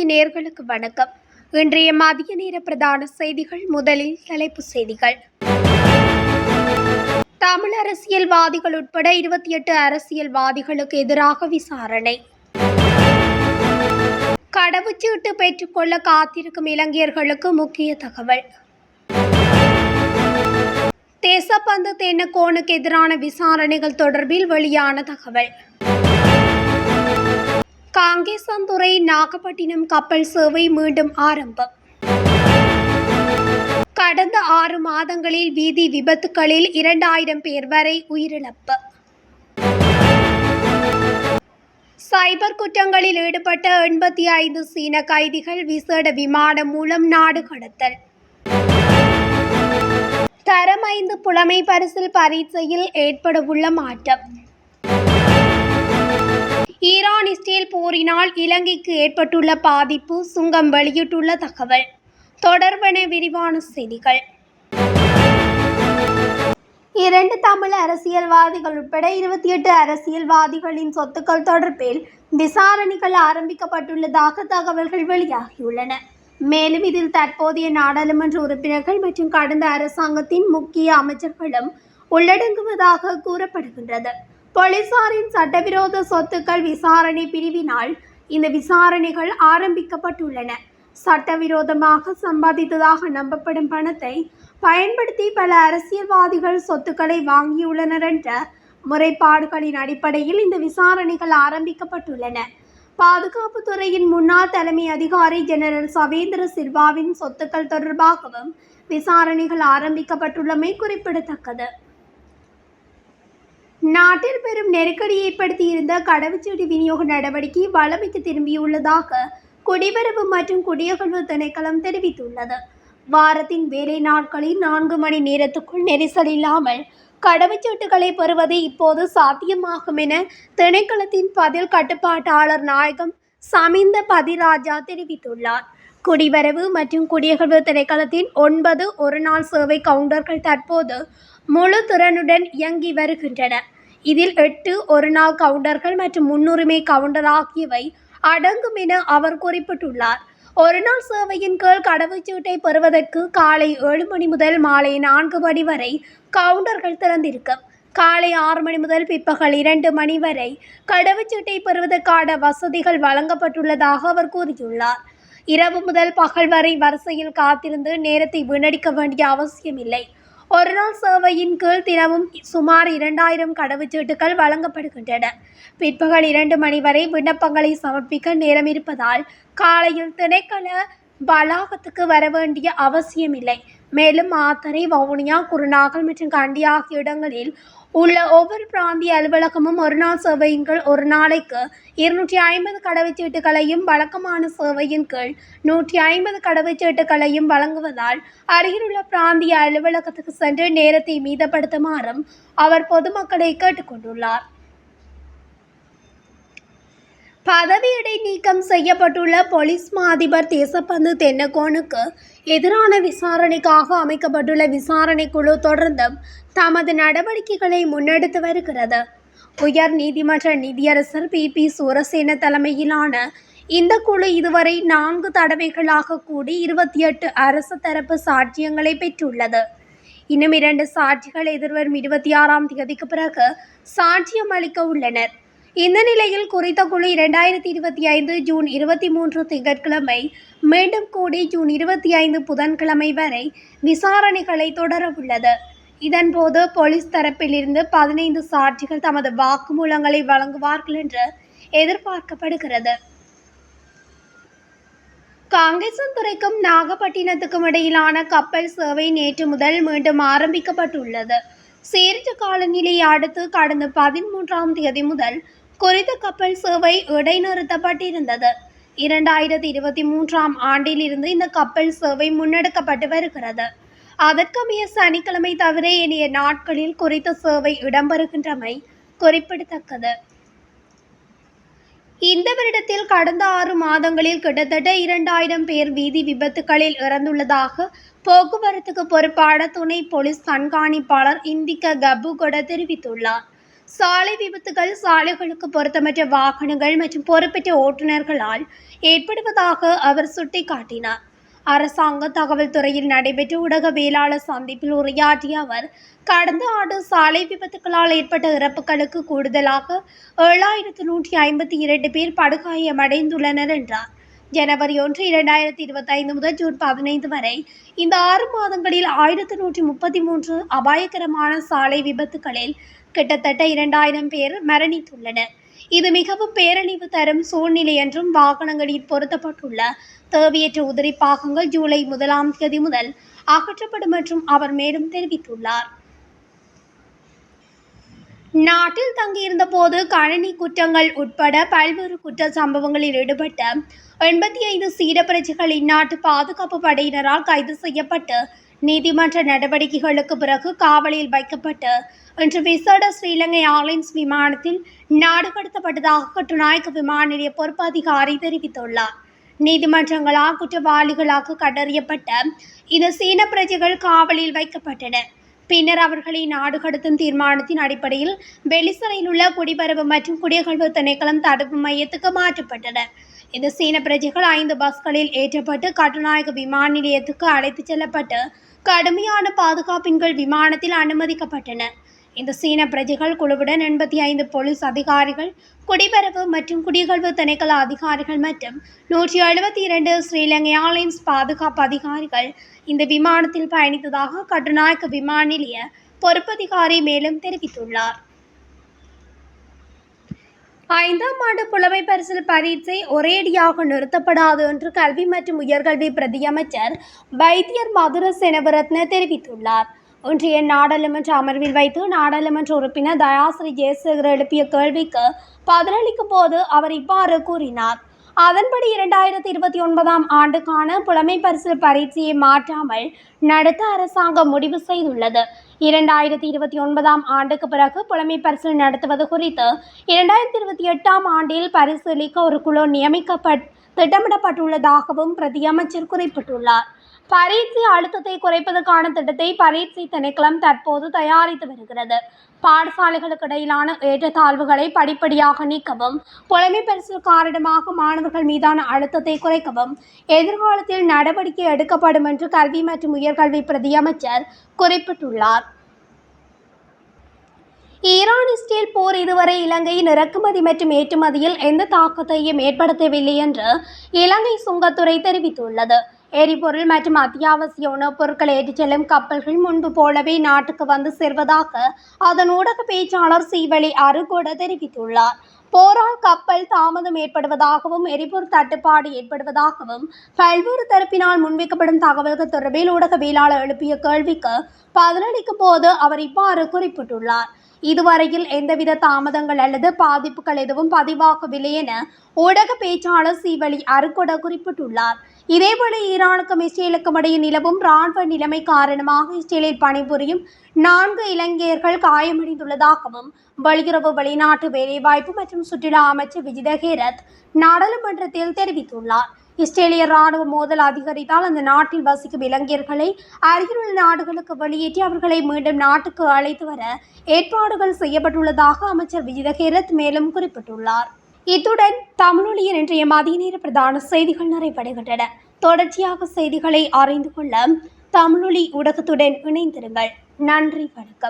தமிழொலி நேர்களுக்கு வணக்கம். இன்றைய மதிய நேர பிரதான செய்திகள் முதலில் தலைப்பு செய்திகள். தமிழ் அரசியல்வாதிகள் உட்பட இருபத்தி எட்டு அரசியல்வாதிகளுக்கு எதிராக விசாரணை. கடவுச்சீட்டு பெற்றுக்கொள்ள காத்திருக்கும் இளைஞர்களுக்கு முக்கிய தகவல். தேசப்பந்து தென்னக்கோனுக்கு எதிரான விசாரணைகள் தொடர்பில் வெளியான தகவல். காங்கேசந்துறை நாகப்பட்டினம் கப்பல் சேவை மீண்டும் ஆரம்பம். கடந்த ஆறு மாதங்களில் வீதி விபத்துகளில் இரண்டாயிரம் பேர் வரை உயிரிழப்பு. சைபர் குற்றங்களில் ஈடுபட்ட எண்பத்தி ஐந்து சீன கைதிகள் விசேட விமானம் மூலம் நாடு கடத்தல். தரம் ஐந்து புலமை பரிசில் பரீட்சையில் ஏற்படவுள்ள மாற்றம். ஈரான் இஸ்ரேல் போரினால் இலங்கைக்கு ஏற்பட்டுள்ள பாதிப்பு சுங்கம் வெளியிட்டுள்ள தகவல். தொடர்பன விரிவான செய்திகள். இரண்டு தமிழ் அரசியல்வாதிகள் உட்பட இருபத்தி எட்டு அரசியல்வாதிகளின் சொத்துக்கள் தொடர்பில் விசாரணைகள் ஆரம்பிக்கப்பட்டுள்ளதாக தகவல்கள் வெளியாகியுள்ளன. மேலும் இதில் தற்போதைய நாடாளுமன்ற உறுப்பினர்கள் மற்றும் கடந்த அரசாங்கத்தின் முக்கிய அமைச்சர்களும் உள்ளடங்குவதாக கூறப்படுகின்றது. போலீசாரின் சட்டவிரோத சொத்துக்கள் விசாரணை பிரிவினால் இந்த விசாரணைகள் ஆரம்பிக்கப்பட்டுள்ளன. சட்டவிரோதமாக சம்பாதித்ததாக நம்பப்படும் பணத்தை பயன்படுத்தி பல அரசியல்வாதிகள் சொத்துக்களை வாங்கியுள்ளனர் என்ற முறைப்பாடுகளின் அடிப்படையில் இந்த விசாரணைகள் ஆரம்பிக்கப்பட்டுள்ளன. பாதுகாப்பு துறையின் முன்னாள் தலைமை அதிகாரி ஜெனரல் சவேந்திர சில்வாவின் சொத்துக்கள் தொடர்பாகவும் விசாரணைகள் ஆரம்பிக்கப்பட்டுள்ளமை குறிப்பிடத்தக்கது. நாட்டில் பெரும் நெருக்கடி ஏற்படுத்தியிருந்த கடவுச்சீட்டு விநியோக நடவடிக்கை வளமைக்கு திரும்பியுள்ளதாக குடிவரவு மற்றும் குடியகழ்வு திணைக்களம் தெரிவித்துள்ளது. வாரத்தின் வேலை நாட்களில் நான்கு மணி நேரத்துக்குள் நெரிசல் இல்லாமல் கடவுச்சீட்டுகளை பெறுவது இப்போது சாத்தியமாகும் என திணைக்களத்தின் பதில் கட்டுப்பாட்டாளர் நாயகம் சமிந்த பதிராஜா தெரிவித்துள்ளார். குடிவரவு மற்றும் குடியகழ்வு திணைக்களத்தின் ஒன்பது ஒருநாள் சேவை கவுண்டர்கள் தற்போது முழு திறனுடன் இயங்கி வருகின்றன இதில் எட்டு ஒருநாள் கவுண்டர்கள் மற்றும் முன்னுரிமை கவுண்டர் ஆகியவை அடங்கும் என அவர் குறிப்பிட்டுள்ளார். ஒருநாள் சேவையின் கீழ் கடவுச்சீட்டை பெறுவதற்கு காலை ஏழு மணி முதல் மாலை நான்கு மணி வரை கவுண்டர்கள் திறந்திருக்கும். காலை ஆறு மணி முதல் பிற்பகல் இரண்டு மணி வரை கடவுச்சீட்டை பெறுவதற்கான வசதிகள் வழங்கப்பட்டுள்ளதாக அவர் கூறியுள்ளார். இரவு முதல் பகல் வரை வரிசையில் காத்திருந்து நேரத்தை வீணடிக்க வேண்டிய அவசியமில்லை. ஒரு நாள் சேவையின் கீழ் தினமும் சுமார் இரண்டாயிரம் கடவுச்சீட்டுகள் வழங்கப்படுகின்றன. பிற்பகல் இரண்டு மணி வரை விண்ணப்பங்களை சமர்ப்பிக்க நேரம் இருப்பதால் காலையில் திணைக்கள வளாகத்துக்கு வர வேண்டிய அவசியமில்லை. மேலும் ஆத்தரை வவுனியா குருநாகல் மற்றும் கண்டி ஆகிய இடங்களில் உள்ள ஒவ்வொரு பிராந்திய அலுவலகமும் ஒரு நாள் சேவையின் கீழ் ஒரு நாளைக்கு இருநூற்றி ஐம்பது கடவுச்சீட்டுகளையும் வழக்கமான சேவையின் கீழ் நூற்றி ஐம்பது கடவுச்சீட்டுகளையும் வழங்குவதால் அருகிலுள்ள பிராந்திய அலுவலகத்துக்கு சென்று நேரத்தை மீதப்படுத்துமாறும் அவர் பொதுமக்களை கேட்டுக்கொண்டுள்ளார். பதவியடை நீக்கம் செய்யப்பட்டுள்ள போலீஸ் மா அதிபர் தேசப்பந்து தென்னகோனுக்கு எதிரான விசாரணைக்காக அமைக்கப்பட்டுள்ள விசாரணை குழு தொடர்ந்தும் தமது நடவடிக்கைகளை முன்னெடுத்து வருகிறது. உயர் நீதிமன்ற நீதியரசர் பி. பி. சூரசேன தலைமையிலான இந்த குழு இதுவரை நான்கு தடவைகளாக கூடி இருபத்தி எட்டு அரசு தரப்பு சாட்சியங்களை பெற்றுள்ளது. இன்னும் இரண்டு சாட்சிகள் எதிர்வரும் இருபத்தி ஆறாம் தேதிக்கு பிறகு சாட்சியம் அளிக்க உள்ளனர். இந்த நிலையில் குறித்த குழு இரண்டாயிரத்தி இருபத்தி ஐந்து ஜூன் இருபத்தி மூன்று திங்கட்கிழமை மீண்டும் கூடி ஜூன் இருபத்தி ஐந்து புதன்கிழமை வரை விசாரணைகளை தொடரவுள்ளது. இதன்போது போலீஸ் தரப்பிலிருந்து பதினைந்து சாட்சிகள் தமது வாக்குமூலங்களை வழங்குவார்கள் என்று எதிர்பார்க்கப்படுகிறது. காங்கேசன்துறைக்கும் நாகப்பட்டினத்துக்கும் இடையிலான கப்பல் சேவை நேற்று முதல் மீண்டும் ஆரம்பிக்கப்பட்டுள்ளது. சீரற்ற காலநிலையை அடுத்து கடந்த பதிமூன்றாம் தேதி முதல் குறித்த கப்பல் சேவை இடைநிறுத்தப்பட்டிருந்தது இரண்டாயிரத்தி இருபத்தி மூன்றாம் ஆண்டிலிருந்து இந்த கப்பல் சேவை முன்னெடுக்கப்பட்டு வருகிறது. அதற்கமைய சனிக்கிழமை தவிர இனிய நாட்களில் குறித்த சேவை இடம்பெறுகின்றமை குறிப்பிடத்தக்கது. இந்த வருடத்தில் கடந்த ஆறு மாதங்களில் கிட்டத்தட்ட இரண்டாயிரம் பேர் வீதி விபத்துகளில் இறந்துள்ளதாக போக்குவரத்துக்கு பொறுப்பான துணை போலீஸ் கண்காணிப்பாளர் இந்திக கபுகொட தெரிவித்துள்ளார். சாலை விபத்துகள் சாலைகளுக்கு பொருத்தமற்ற வாகனங்கள் மற்றும் பொறுப்பற்ற ஓட்டுநர்களால் ஏற்படுவதாக அவர் சுட்டிக்காட்டினார். அரசாங்க தகவல் துறையில் நடைபெற்ற ஊடகவியலாளர் சந்திப்பில் உரையாற்றிய அவர் கடந்த ஆண்டு சாலை விபத்துகளால் ஏற்பட்ட இறப்புகளுக்கு கூடுதலாக ஏழாயிரத்து நூற்றி ஐம்பத்தி இரண்டு பேர் படுகாயமடைந்துள்ளனர் என்றார். ஜனவரி ஒன்று இரண்டாயிரத்தி இருபத்தைந்து முதல் ஜூன் பதினைந்து வரை இந்த ஆறு மாதங்களில் ஆயிரத்து நூற்றி முப்பத்தி மூன்று அபாயகரமான சாலை விபத்துகளில் கிட்டத்தட்ட இரண்டாயிரம் பேர் மரணித்துள்ளனர். இது மிகவும் பேரழிவு தரும் சூழ்நிலை என்றும் வாகனங்களில் பொருத்தப்பட்டுள்ள தேவையற்ற உதிரி பாகங்கள் ஜூலை முதலாம் தேதி முதல் அகற்றப்படும் என்றும் அவர் மேலும் தெரிவித்துள்ளார். நாட்டில் தங்கியிருந்த போது கணனி குற்றங்கள் உட்பட பல்வேறு குற்ற சம்பவங்களில் ஈடுபட்ட எண்பத்தி ஐந்து சீடப்பிரஜைகள் இந்நாட்டு பாதுகாப்பு படையினரால் கைது செய்யப்பட்டு நீதிமன்ற நடவடிக்கைகளுக்கு பிறகு காவலில் வைக்கப்பட்டு இன்று விசேட ஸ்ரீலங்கை ஏர்லைன்ஸ் விமானத்தில் நாடு கடத்தப்பட்டதாக கட்டுநாயக்க விமான நிலைய பொறுப்பு அதிகாரி தெரிவித்துள்ளார். நீதிமன்றங்களால் குற்றவாளிகளாக கண்டறியப்பட்ட இந்த சீன பிரஜைகள் காவலில் வைக்கப்பட்டனர் பின்னர் அவர்களை நாடு கடத்தும் தீர்மானத்தின் அடிப்படையில் வெளிசரையில் உள்ள குடிபரவு மற்றும் குடியகழ்வு திணைக்களம் தடுப்பு மையத்துக்கு மாற்றப்பட்டனர் இந்த சீன பிரஜைகள் ஐந்து பஸ்களில் ஏற்றப்பட்டு கட்டுநாயக விமான நிலையத்துக்கு அழைத்துச் செல்லப்பட்டு கடுமையான பாதுகாப்பின் கீழ் விமானத்தில் அனுமதிக்கப்பட்டனர் இந்த சீன பிரஜைகள் குழுவுடன் எண்பத்தி ஐந்து போலீஸ் அதிகாரிகள் குடிபரவு மற்றும் குடிகழ்வு திணைக்கள அதிகாரிகள் மற்றும் நூற்றி எழுபத்தி இரண்டு ஸ்ரீலங்கை ஏர்லைன்ஸ் பாதுகாப்பு அதிகாரிகள் இந்த விமானத்தில் பயணித்ததாக கட்டுநாயக்க விமான நிலைய பொறுப்பதிகாரி மேலும் தெரிவித்துள்ளார். ஐந்தாம் ஆண்டு புலமை பரிசில் பரீட்சை ஒரேடியாக நிறுத்தப்படாது என்று கல்வி மற்றும் உயர்கல்வி பிரதியமைச்சர் வைத்தியர் மதுர செனவரத்ன தெரிவித்துள்ளார். ஒன்றிய நாடாளுமன்ற அமர்வில் வைத்து நாடாளுமன்ற உறுப்பினர் தயாசிரி ஜெயசேகர் எழுப்பிய கேள்விக்கு பதிலளிக்கும் போது அவர் இவ்வாறு கூறினார். அதன்படி இரண்டாயிரத்தி இருபத்தி ஒன்பதாம் ஆண்டுக்கான புலமை பரிசு பரீட்சையை மாற்றாமல் நடத்த அரசாங்கம் முடிவு செய்துள்ளது. இரண்டாயிரத்தி இருபத்தி ஒன்பதாம் ஆண்டுக்கு பிறகு புலமை பரிசில் நடத்துவது குறித்து இரண்டாயிரத்தி இருபத்தி எட்டாம் ஆண்டில் பரிசீலிக்க ஒரு குழு நியமிக்கப்பட் திட்டமிடப்பட்டுள்ளதாகவும் பிரதியமைச்சர் குறிப்பிட்டுள்ளார். பரீட்சை அழுத்தத்தை குறைப்பதற்கான திட்டத்தை பரீட்சை திணைக்களம் தற்போது தயாரித்து வருகிறது. பாடசாலைகளுக்கு இடையிலான ஏற்றத்தாழ்வுகளை படிப்படியாக நீக்கவும் புலமை பரிசில் காரணமாக மாணவர்கள் மீதான அழுத்தத்தை குறைக்கவும் எதிர்காலத்தில் நடவடிக்கை எடுக்கப்படும் என்று கல்வி மற்றும் உயர்கல்வி பிரதியமைச்சர் குறிப்பிட்டுள்ளார். ஈரான் இஸ்ரேல் போர் இதுவரை இலங்கையின் இறக்குமதி மற்றும் ஏற்றுமதியில் எந்த தாக்கத்தையும் ஏற்படுத்தவில்லை என்று இலங்கை சுங்கத்துறை தெரிவித்துள்ளது. எரிபொருள் மற்றும் அத்தியாவசிய உணவுப் பொருட்களை ஏற்றிச் செல்லும் கப்பல்கள் முன்பு போலவே நாட்டுக்கு வந்து சேர்வதாக அதன் ஊடக பேச்சாளர் சீவலி அருகோட தெரிவித்துள்ளார். போரால் கப்பல் தாமதம் ஏற்படுவதாகவும் எரிபொருள் தட்டுப்பாடு ஏற்படுவதாகவும் பல்வேறு தரப்பினால் முன்வைக்கப்படும் தகவல்கள் தொடர்பில் ஊடகவியலாளர் எழுப்பிய கேள்விக்கு பதிலளிக்கும் போது அவர் இவ்வாறு குறிப்பிட்டுள்ளார். இதுவரையில் எந்தவித தாமதங்கள் அல்லது பாதிப்புகள் எதுவும் பதிவாகவில்லை என ஊடக பேச்சாளர் சீவலி அருகொட குறிப்பிட்டுள்ளார். இதேபோல ஈரானுக்கும் இஸ்ரேலுக்கும் இடையே நிலவும் ராணுவ நிலைமை காரணமாக இஸ்ரேலில் பணிபுரியும் நான்கு இளைஞர்கள் காயமடைந்துள்ளதாகவும் வெளியுறவு வெளிநாட்டு வேலைவாய்ப்பு மற்றும் சுற்றுலா அமைச்சர் விஜித ஹேரத் நாடாளுமன்றத்தில் தெரிவித்துள்ளார். இஸ்ரேலிய ராணுவ மோதல் அதிகரித்தால் அந்த நாட்டில் வசிக்கும் இளைஞர்களை அருகிலுள்ள நாடுகளுக்கு வெளியேற்றி அவர்களை மீண்டும் நாட்டுக்கு அழைத்து வர ஏற்பாடுகள் செய்யப்பட்டுள்ளதாக அமைச்சர் விஜயகேரத் மேலும் குறிப்பிட்டுள்ளார். இத்துடன் தமிழொலியின் இன்றைய மதிய நேர பிரதான செய்திகள் நிறைவடைகின்றன. தொடர்ச்சியாக செய்திகளை அறிந்து கொள்ள தமிழொலி ஊடகத்துடன் இணைந்திருங்கள். நன்றி வணக்கம்.